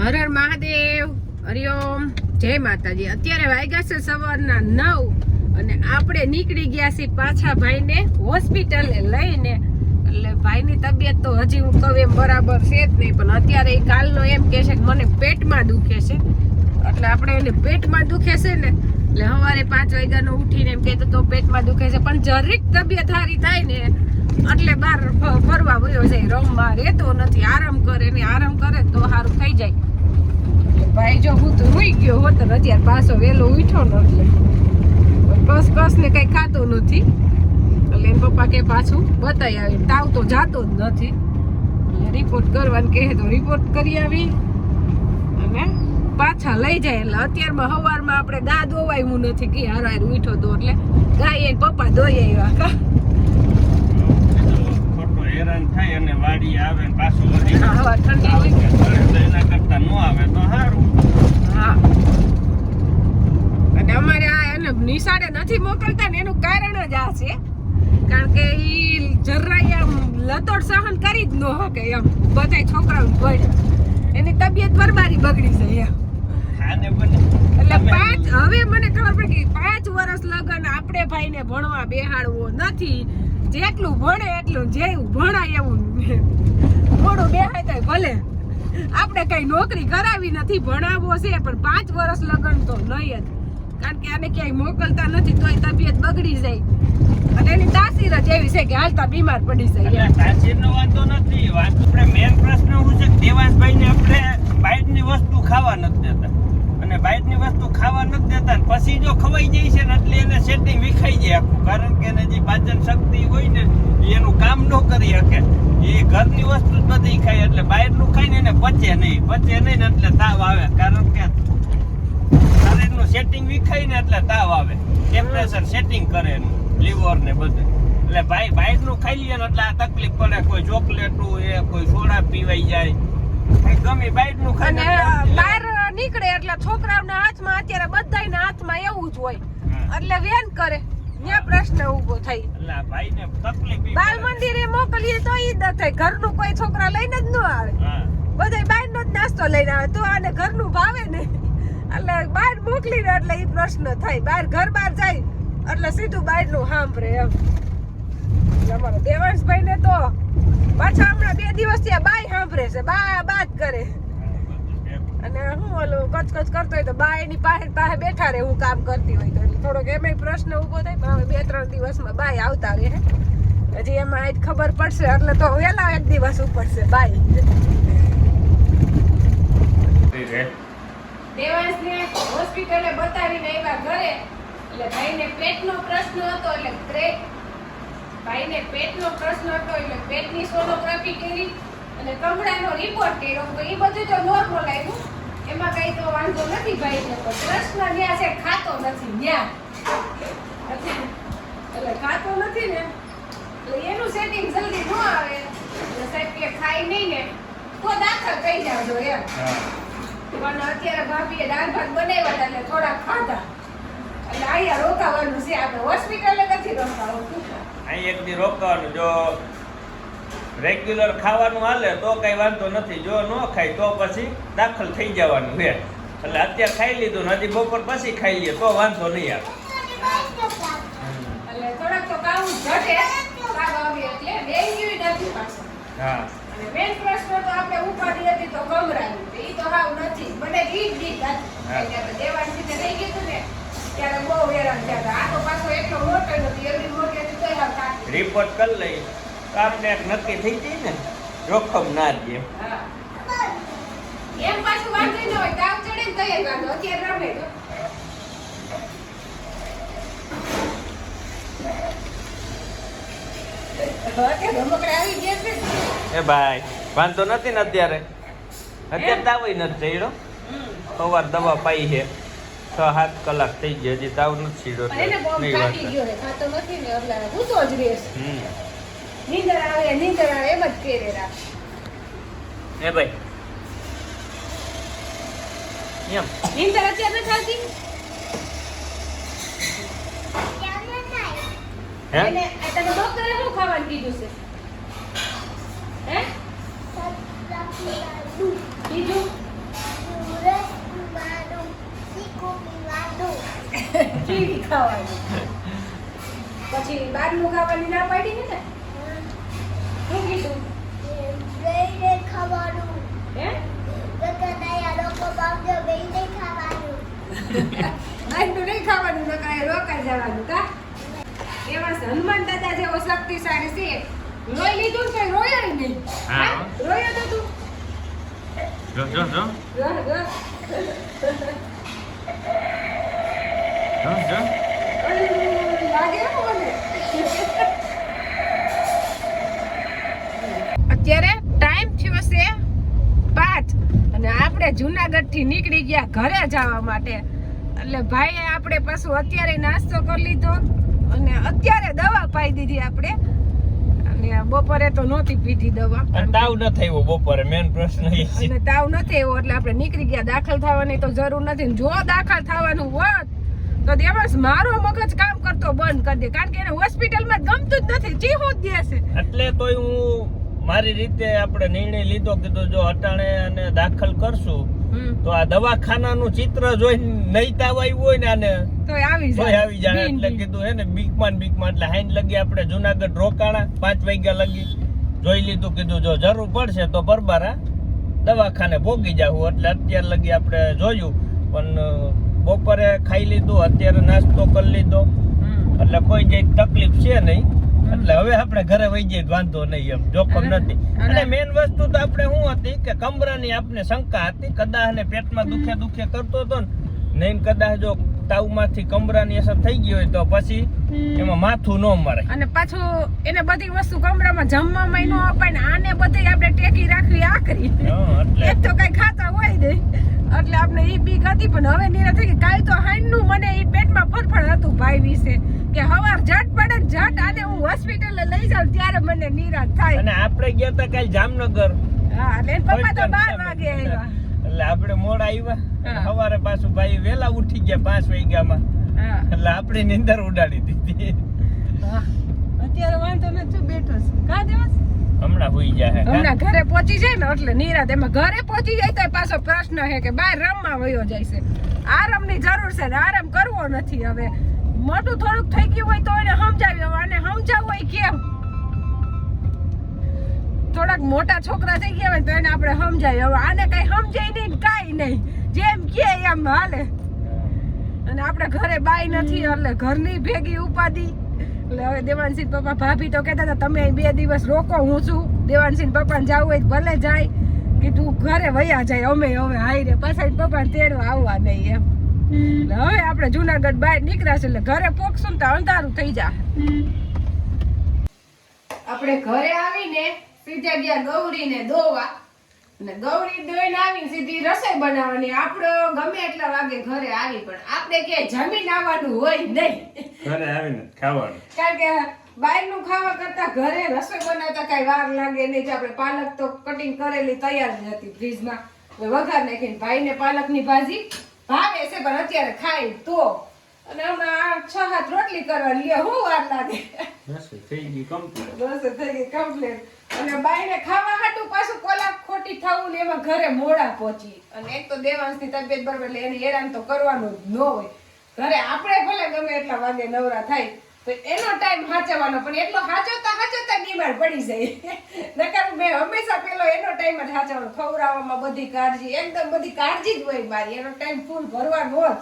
હર હર મહાદેવ. હરિઓમ જય માતાજી. અત્યારે વાગ્યા છે સવારના નવ અને આપણે નીકળી ગયા છીએ પાછા ભાઈને હોસ્પિટલે લઈને. એટલે ભાઈની તબિયત તો હજી હું કહું એમ બરાબર છે જ નહીં, પણ અત્યારે એ કાલનો એમ કહે છે કે મને પેટમાં દુખે છે. એટલે આપણે એને પેટમાં દુખે છે ને, એટલે સવારે પાંચ વાગ્યાનો ઉઠીને એમ કહેતો તો પેટમાં દુખે છે. પણ જરીક તબિયત સારી થાય ને, એટલે બહાર ફરવા વયો જાય. રમવા રહેતો નથી. આરામ કરે ને આરામ કરે તો સારું થઈ જાય. ભાઈ, જો હું તો રૂઈ ગયો હોત ને અત્યારે પાછો વહેલો ઉઠ્યો ન એટલે. કસ કસ ને કઈ ખાતો નથી. એટલે પપ્પા કે પાછું બતાવી આવી. તાવ તો જાતો જ નથી. એટલે રિપોર્ટ કરવાનું કહે તો રિપોર્ટ કરી આવી. અને પાછા લઈ જાય. એટલે અત્યારમાં સવારમાં આપણે દા દોવાયું નથી કે હાર હાર ઉઠો તો. એટલે ગાય પપ્પા દોઈ આવ્યા. હેરાન થાય અને વાડી આવે ને પાછું વળી એના કરતા ન આવે તો સારું હા. અને અમારે આ એને નિશાળે નથી મોકલતા ને એનું કારણ જ આ છે. કારણ કે ઈ જરાય આમ લતોડ સહન કરી જ ન શકે એમ. બધાય છોકરાઓ ભણે. એની તબિયત બરબારી બગડી જાય એમ. એટલે પાંચ હવે મને ખબર પડી કે પાંચ વર્ષ લગન આપણે ભાઈને ભણવા બેહાડવો નથી. જેટલું ભણે એટલું જેવું ભણાય એવું થોડું બેહાય તો ભલે. આપણે કઈ નોકરી કરાવી નથી ભણાવવો છે પણ પાંચ વર્ષ લગન તો નહીં જ. કારણ કે આને ક્યાંય મોકલતા નથી તોય તબિયત બગડી જાય. અને એની તાસીર જ એવી છે કે હાલતા બીમાર પડી જાય. તાસીરનો વાંધો નથી. વાંધો આપણે મેન પ્રશ્ન હું છે કે દેવાંશભાઈને આપણે બહારની વસ્તુ ખાવા નથી દેતા. અને બહારની વસ્તુ ખાવા નથી દેતા ને પછી જો ખવાઈ જાય છે ને એટલે એને સેટિંગ વિખાઈ જાય આખું. કારણ કે એને જે પાચન શક્તિ હોય ને એનું કામ ન કરી શકે. એ ઘરની વસ્તુ જ બધી ખાય એટલે બહારનું ખાઈને એને પચે નહીં. પચે નહીં ને એટલે તાવ આવે. કારણ કે શરીરનું સેટિંગ વિખાય ને એટલે તાવ આવે. ટેમ્પરેચર સેટિંગ કરે એનું. લીવર ને બધું. એટલે ભાઈ બહારનું ખાઈ લે ને એટલે આ તકલીફ પડે. કોઈ ચોકલેટું એ કોઈ સોડા પીવાઈ જાય. ગમે બહારનું અને બહાર છોકરાઓના હાથમાં અત્યારે બધાના હાથમાં એવું જ હોય. એટલે વેન કરે. ત્યાં પ્રશ્ન ઊભો થઈ બાલ મંદિરે મોકલીએ તો ઈ ન થાય. ઘરનું કોઈ છોકરા લઈને જ ન આવે. બધા બધાય બહારનો જ નાસ્તો લઈને આવે. તો આને ઘરનું ભાવે ને. એટલે બહાર મોકલીને એટલે ઈ પ્રશ્ન થાય. બહાર ઘર બહાર જાય. એટલે સીધું બહારનું સાંભળે એમ. અમારા દેવાંશભાઈ ને તો પાછા હમણાં બે દિવસ ત્યાં બાય સાંભળે છે. બા બાત કરે. અને હું ઓલું કચકચ કરતો હોય તો બા એની પાસે પાસે બેઠા રહે હું કામ કરતી હોય તો. થોડોક એમાંય પ્રશ્ન ઊભો થાય, પણ હવે બે ત્રણ દિવસમાં બાય આવતા રહે હજી એમાં આજ ખબર પડશે, એટલે તો વહેલા એક દિવસ ઉપડશે બાય. દેવાંશને હોસ્પિટલે બતાવીને આવ્યા ઘરે, એટલે ભાઈને પેટનો પ્રશ્ન હતો, એટલે ભાઈને પેટનો પ્રશ્ન હતો, એટલે પેટની સોનોગ્રાફી કરી. અને કમળાનો રિપોર્ટ કર્યો. તો એ બધું તો નોર્મલ આવ્યું એમાં કઈ તો વાંધો નથી ભાઈ, ને પ્રશ્ન ન્યા છે, ખાતો નથી ન્યા. એટલે ખાતો નથી ને એટલે એનું સેટિંગ જલ્દી ન આવે. એટલે સાહેબ કે ખાય નહીં ને, તો દાખલ કહી જાવજો એમ. પણ અત્યારે ભાભીએ દાળ ભાત બનાવ્યા હતા એટલે થોડા ખાધા. એટલે અહીંયા રોકાવાનું છે, આપણે હોસ્પિટલે નથી રોકાવું અહીં એક દી રોકાવાનું. જો રેગ્યુલર ખાવાનું હાલે તો કઈ વાંધો નથી. જો ન ખાય તો પછી દાખલ થઈ જવાનું હે એટલે અત્યારે ખાઈ લીધું ને હજી બપોર પછી ખાઈ લઈએ તો વાંધો નહીં આવે. રિપોર્ટ કરી લઈ તો આપણે નક્કી થઈ ગઈ ને જોખમ ના દે એમ પાછું વાંધો ન હોય તાવ ચડે ને તોય વાંધો અત્યારે રમે તો. અત્યારે રમકડા આવી ગયા છે. ને. એ ભાઈ વાંધો નથી ને અત્યારે. અત્યારે તાવય નથી ચડ્યો સવાર દવા પાઈ છે. છ સાત કલાક થઈ ગયો હજી તાવ નથી ચડ્યો નહીં વાંધો. નીંદર આવે નીંદર આવે એમ જ કેરે રાખે. એ ભાઈ. એમ. નીંદર અત્યારે નથી આવતી? ખાવાનું પછી બારનું ખાવાની. ના પાડી ને? શું કીધું? બેઈને ખાવાનું. હે? રકડાયા લોકો બાપજો બેઈને ખાવાનું. બહારનું નહીં ખાવાનું તો કાંઈ રોકાઈ જવાનું કા? એવા હનુમાન દાદા જેવો શક્તિશાળી છે. લોહી લીધું ને તોય નહીં. હા. રોયો તો તું. જો જો જો. રો, રો. જો જો. લાગે મને. અત્યારે ટાઈમ થયો છે પાંચ અને આપણે જુનાગઢથી નીકળી ગયા ઘરે જવા માટે. એટલે ભાઈએ આપણે પાછું અત્યારે નાસ્તો કરી લીધો અને અત્યારે દવા પાઈ દીધી આપણે. અને બપોરે તો નહોતી પીધી દવા. તાવ ન થયો બપોરે મેન પ્રશ્ન એ છે. અને તાવ નથી એવો એટલે આપણે નીકળી ગયા. દાખલ થવાની તો જરૂર નથી. જો દાખલ થવાનું હોત તો દેવાસ મારો મગજ કામ કરતો બંધ કરી દે. કારણ કે એને હોસ્પિટલમાં ગમતું જ નથી. ચીહો જ દેશે. એટલે તો હું મારી રીતે આપણે નિર્ણય લીધો કીધું જો અટાણે અને દાખલ કરશું તો આ દવાખાનાનું ચિત્ર જોઈને નહીં તાવ આવ્યું હોય ને આને તોય આવી જાય. આવી જાય. એટલે કીધું હે ને બીકમાં બીકમાં એટલે હાઈન લગી આપણે જુનાગઢ રોકાણા પાંચ વાગ્યા લગી. જોઈ લીધું કીધું જો જરૂર પડશે તો બરબારા દવાખાને ભોગી જાવું એટલે અત્યાર લગી આપણે જોયું. પણ બપોરે ખાઈ લીધું અત્યારે નાસ્તો કરી લીધો. એટલે કોઈ જે તકલીફ છે નહીં. એટલે હવે આપણે ઘરે વહી જઈએ વાંધો નહીં એમ જોખમ નથી. અને- મેન વસ્તુ તો આપણે શું હતી કે કમરાની આપણે શંકા હતી કદાચ ને પેટમાં દુખે દુખે કરતો હતો ને નહીં કદાચ જો તાવમાંથી કમરાની અસર થઈ ગઈ હોય તો પછી એમાં માથું ન મરે. અને પાછું એને બધી વસ્તુ કમરામાં જમવામાં ન અપાય ને આને બધી આપણે ટેકી રાખવી આકરી એટલે. એક તો કઈ ખાતા હોય નહીં. એટલે આપણે ઈ બીક હતી પણ હવે નિરા થઈ ગઈ. કાલ તો હાઈનું મને ઈ પેટમાં ફરફડ હતું ભાઈ વિશે કે હવાર ઝટ પડે ને ઝટ આને હું હોસ્પિટલે લઈ જાઉં નિરાશ થાય. અને આપણે ગયા હતા કાલ જામનગર. હા એટલે પપ્પા તો હોસ્પિટલ બાર સામે. વાગે આવ્યા. એટલે આપણે મોડા આવ્યા. સવારે પાછું ભાઈ વેલા ઉઠી ગયા પાંચ વાગ્યામાં. હા. એટલે આપણે નિંદર ઉડાડી દીધી. અત્યારે વાંધો નથી બેઠો છું? કા દિવસ? હમણાં હોઈ જાય હમણાં ઘરે પહોંચી જાય ને એટલે નિરાત એમાં ઘરે પહોંચી જાય તો પાછો પ્રશ્ન છે કે બહાર રમવા વયો જાય છે. આરામની જરૂર છે ને આરામ કરવો નથી હવે. મોટું થોડુંક થઈ ગયું હોય તો એને સમજાવી અને સમજાવવું હોય કેમ? થોડાક મોટા છોકરા થઈ ગયા હોય તો એને આપણે સમજાય. હવે આને કઈ સમજાય નહીં ને કાંઈ નહીં. જેમ કે એમ હાલે. અને આપણે ઘરે બાઈ નથી એટલે ઘરની ભેગી ઉપાધિ. એટલે હવે દેવાનસિંહ પપ્પા ભાભી તો કહેતા હતા તમે અહીં બે દિવસ રોકો હું છું. દેવાનસિંહ પપ્પાને જવું હોય ભલે જાય. કે તું ઘરે વયા જાય અમે હવે હાઈ રે. પાછા પપ્પાને તેડવા આવવા નહીં એમ. હવે આપણે જુનાગઢ બહાર નીકળ્યા છે એટલે ઘરે પોકશું તો અંધારું થઈ જાય આપણે ઘરે આવીને સીધા ગયા ગૌરીને દોવા. અને ગૌરી દોઈને આવીને સીધી રસોઈ બનાવવાની. આપણો ગમે એટલા વાગે ઘરે આવી પણ આપણે કે જમીન આવવાનું હોય નહીં. ઘરે આવીને ખાવાનું. કારણ કે બહારનું ખાવા કરતા ઘરે રસોઈ બનાવતા કઈ વાર લાગે નહીં જે આપણે પાલક તો કટિંગ કરેલી તૈયાર જ હતી ફ્રીજમાં. વઘાર નાખીને ભાઈને પાલકની ભાજી ભાવે છે પણ અત્યારે ખાય તો. અને હમણાં આ છ હાથ રોટલી કરવા લે હું વાર લાગે? ગમે એટલા વાગે નવરા થાય, તો એનો ટાઈમ સાચવવાનો, પણ એટલો સાચવતા બીમાર પડી જાય. નકર મેં હંમેશા પેલો એનો ટાઈમ જ સાચવવાનો. ખવડાવવામાં બધી કાળજી, એકદમ બધી કાળજી જ હોય મારી. એનો ટાઈમ ફૂલ ભરવાનો જ.